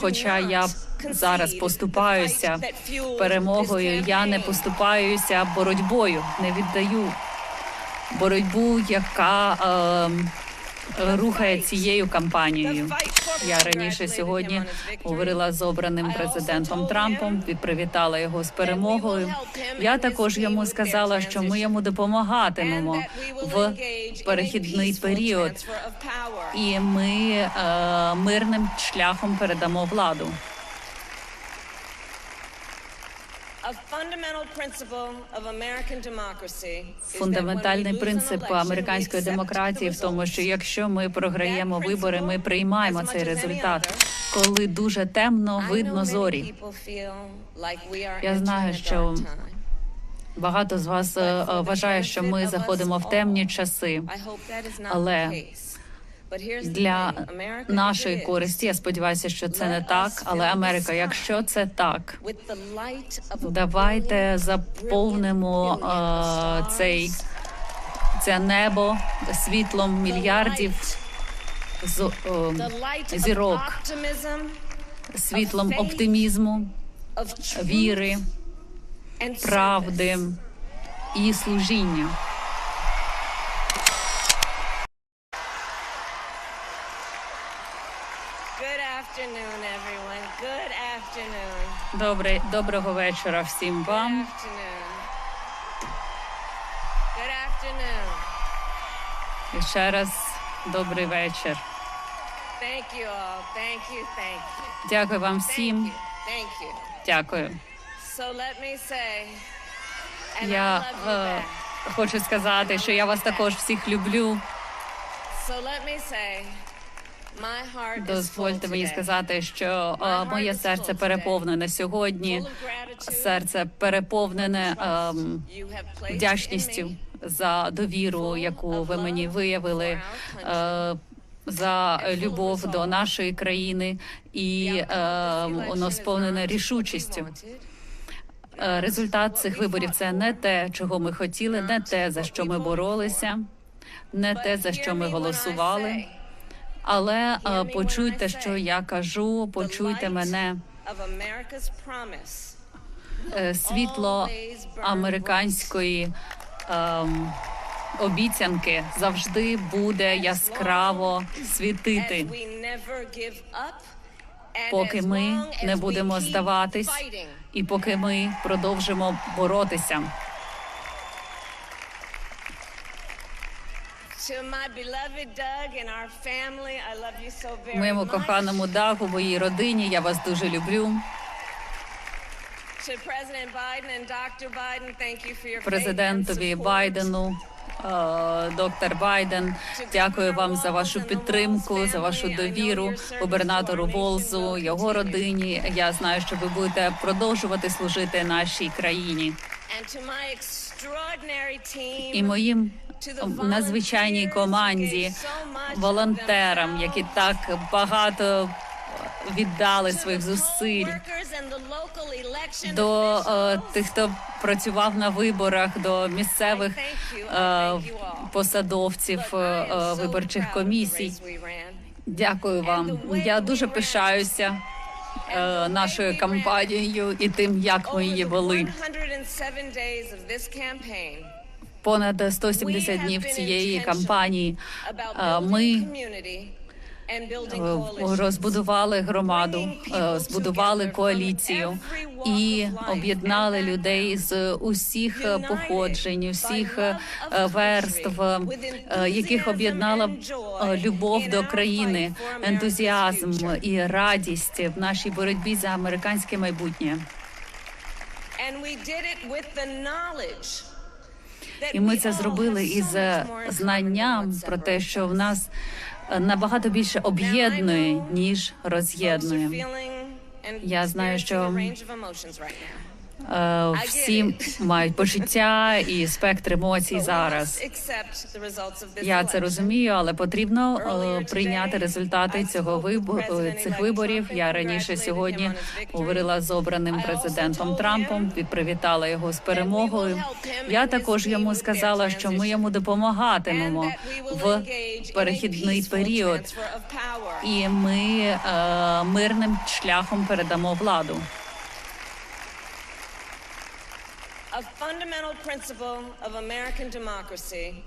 Хоча я зараз поступаюся перемогою, я не поступаюся боротьбою, не віддаю. Боротьбу, яка е, рухає цією кампанією. Я раніше сьогодні говорила з обраним президентом Трампом. привітала його з перемогою. Я також йому сказала, що ми йому допомагатимемо в перехідний період, і ми е, мирним шляхом передамо владу. Фундаментальний принцип американської демократії в тому, що якщо ми програємо вибори, ми приймаємо цей результат. Коли дуже темно, видно зорі. Я знаю, що багато з вас е, вважає, що ми заходимо в темні часи, але для нашої користі. Я сподіваюся, що це не так. Але Америка, якщо це так, давайте заповнимо е, цей це небо світлом мільярдів з, е, зірок, світлом оптимізму, віри, правди і служіння. Добре, доброго вечора всім вам. І ще раз добрий вечір. Дякую вам всім. Дякую. Я е, хочу сказати, що я вас також всіх люблю. Дозвольте мені сказати, що е, моє серце переповнене сьогодні. Серце переповнене ем, have placed вдячністю за довіру, яку ви мені виявили. е, За любов до нашої країни і е, воно сповнене рішучістю. Е, Результат цих виборів це не те, чого ми хотіли, не те за що ми боролися, не те за що ми голосували. Але е, почуйте, що я кажу, почуйте мене. Е, Світло американської ем, обіцянки завжди буде яскраво світити, поки ми не будемо здаватись, і поки ми продовжимо боротися. Моєму коханому Дагу, моїй родині, я вас дуже люблю. Президентові. Байдену, е, доктор Байден. Дякую вам за вашу підтримку, за вашу довіру. Губернатору Волзу, його родині. Я знаю, що ви будете продовжувати служити нашій країні і моїм надзвичайній команді, волонтерам, які так багато віддали своїх зусиль. До е, тих, хто працював на виборах, до місцевих е, посадовців е, е, виборчих комісій. Дякую вам. Я дуже пишаюся е, нашою кампанією і тим, як ми її вели. Понад 170 днів цієї кампанії. е, ми розбудували громаду, е, збудували коаліцію і об'єднали людей з усіх походжень, усіх е, верств, яких об'єднала любов до країни, ентузіазм і радість в нашій боротьбі за американське майбутнє. І ми це зробили із е, знанням про те, що в нас е, набагато більше об'єднує ніж роз'єднує. Я знаю, що Всі мають почуття і спектр емоцій зараз. Я це розумію, але потрібно е, прийняти результати цього вибору цих виборів. Я раніше сьогодні говорила з обраним президентом Трампом. Привітала його з перемогою. Я також йому сказала, що ми йому допомагатимемо в перехідний період, і ми е, мирним шляхом передамо владу.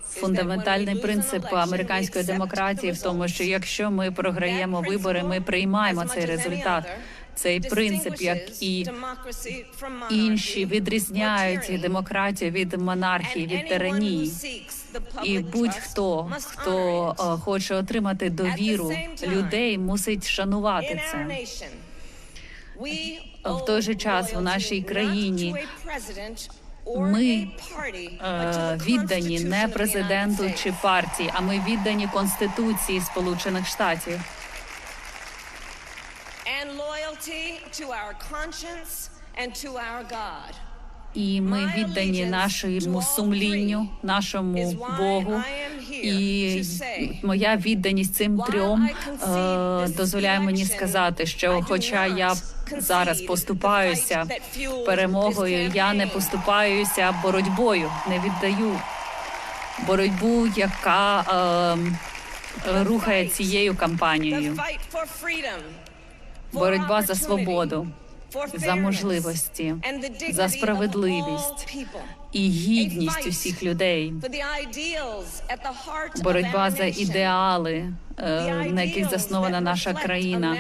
Фундаментальний принцип американської демократії в тому, що якщо ми програємо вибори, ми приймаємо цей результат. Цей принцип, як і інші, відрізняють демократію від монархії, від тиранії. І будь-хто, хто е, хоче отримати довіру людей, мусить шанувати це. В той же час в нашій країні ми е, віддані не президенту чи партії, а ми віддані Конституції Сполучених Штатів. І ми віддані нашому сумлінню, нашому Богу. І моя відданість цим трьом е, дозволяє мені сказати, що, хоча я зараз поступаюся перемогою, я не поступаюся боротьбою, не віддаю. Боротьбу, яка е, рухає цією кампанією. Боротьба за свободу, за можливості, за справедливість і гідність усіх людей. Боротьба за ідеали, е, на яких заснована наша країна.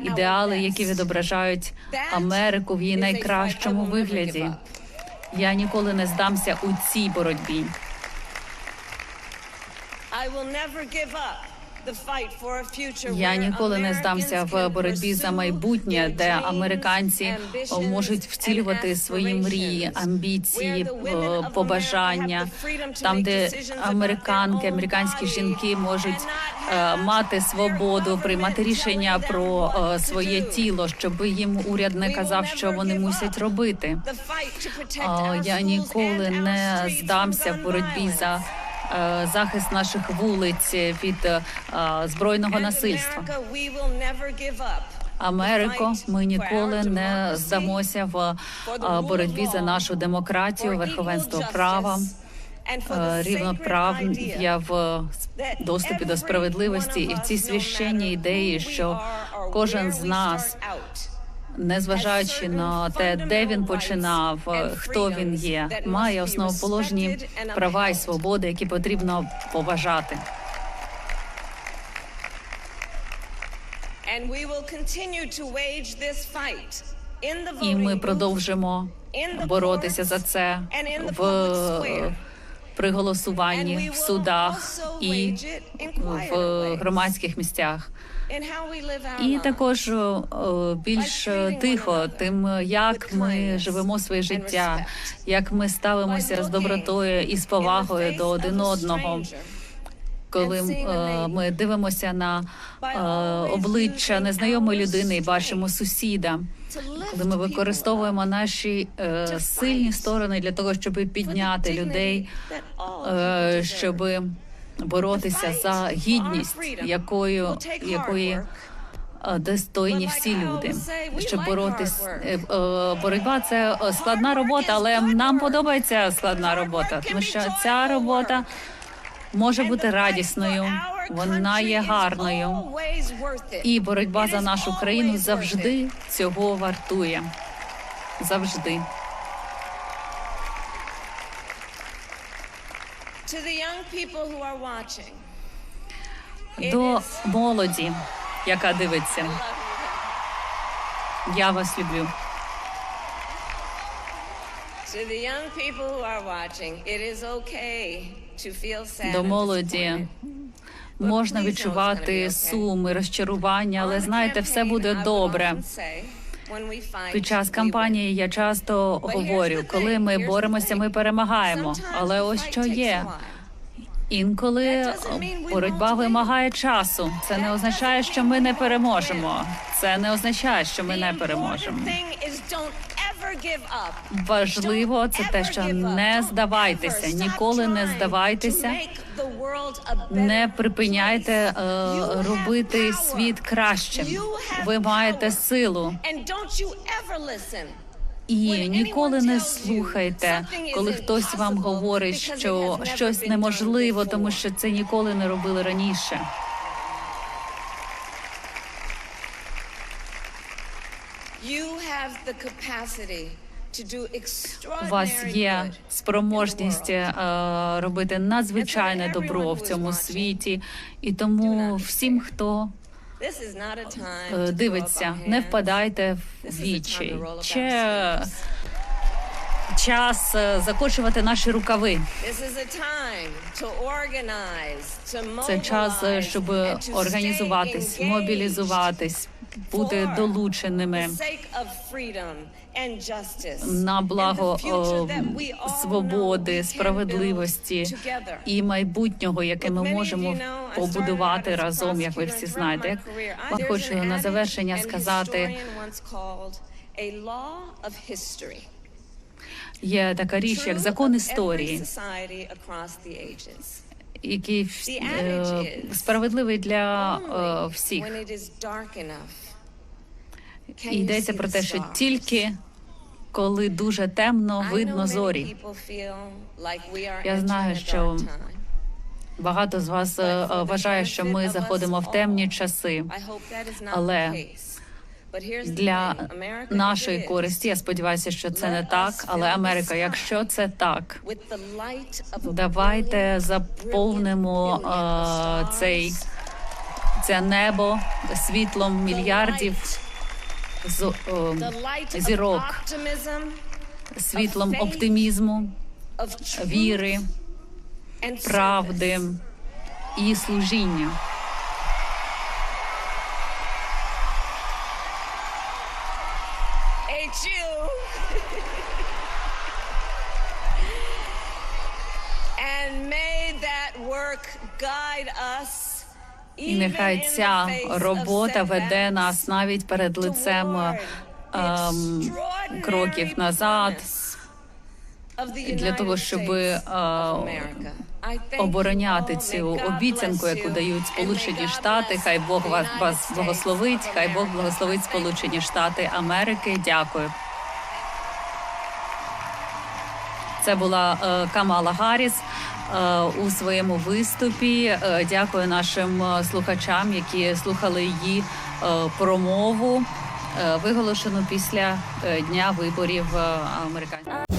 Ідеали, які відображають Америку в її найкращому вигляді. Я ніколи не здамся у цій боротьбі. I will never give up Я ніколи не здамся в боротьбі за майбутнє, де американці можуть втілювати свої мрії, амбіції, е, побажання. Там, де американки, американські жінки можуть е, мати свободу приймати рішення про е, своє тіло, щоб їм уряд не казав, що вони мусять робити. Я ніколи не здамся в боротьбі за е, захист наших вулиць від е, збройного насильства. Америко, ми ніколи не здамося в е, боротьбі за нашу демократію, верховенство права, е, рівноправ'я в доступі до справедливості. І в ці священні ідеї, що кожен з нас, незважаючи на те, де він починав, е, хто він є, має основоположні права і свободи, які потрібно поважати. І ми продовжимо боротися за це в е, при голосуванні, в судах і в громадських місцях. І також більш тихо, тим як ми живемо своє життя, як ми ставимося з добротою і з повагою до один одного. Коли е, ми дивимося на е, обличчя незнайомої людини і бачимо сусіда, коли ми використовуємо наші е, сильні сторони для того, щоб підняти людей, е, щоб боротися за гідність, якою якої е, достойні всі люди. Щоб боротись, е, е, боротьба це складна робота, але нам подобається складна робота, тому що ця робота може бути радісною, вона є гарною. І боротьба за нашу країну завжди цього вартує. Завжди. До молоді, яка дивиться, я вас люблю. До молоді можна відчувати сум і розчарування, але знаєте, все буде добре. Під час кампанії я часто говорю, коли ми боремося, ми перемагаємо. Але ось що є. Інколи боротьба вимагає часу. Це не означає, що ми не переможемо. Це не означає, що ми не переможемо. Важливо це те, що не здавайтеся, ніколи не здавайтеся. Не припиняйте е, робити світ кращим. Ви маєте силу. І ніколи не слухайте, коли хтось вам говорить, що щось неможливо, тому що це ніколи не робили раніше. У вас є спроможність е, робити надзвичайне добро в цьому світі, і тому всім, хто е, дивиться, не впадайте в вічі. Ще час е, закочувати наші рукави. Це час, щоб організуватись, мобілізуватись, бути долученими на благо о, свободи, справедливості і майбутнього, яке ми можемо побудувати разом, як ви всі знаєте. Я хочу на завершення сказати. Є така річ, як закон історії, який е, справедливий для е, всіх. І йдеться про те, що тільки коли дуже темно, видно зорі. Я знаю, що. Багато з вас е, вважає, що ми заходимо в темні часи. Але Для нашої користі, я сподіваюся, що це не так. Але Америка, якщо це так, давайте заповнимо е, цей це небо світлом мільярдів з, е, зірок, світлом оптимізму, віри, правди і служіння. Ain't you? and may that work guide us. І нехай ця робота веде нас навіть перед лицем е, ем, кроків назад для того, щоб е, обороняти цю обіцянку, яку дають Сполучені Штати. Хай Бог вас, вас благословить. Хай Бог благословить Сполучені Штати Америки. Дякую. Це була е, Камала Гарріс е, у своєму виступі. Е, дякую нашим слухачам, які слухали її промову, виголошену після дня виборів американських.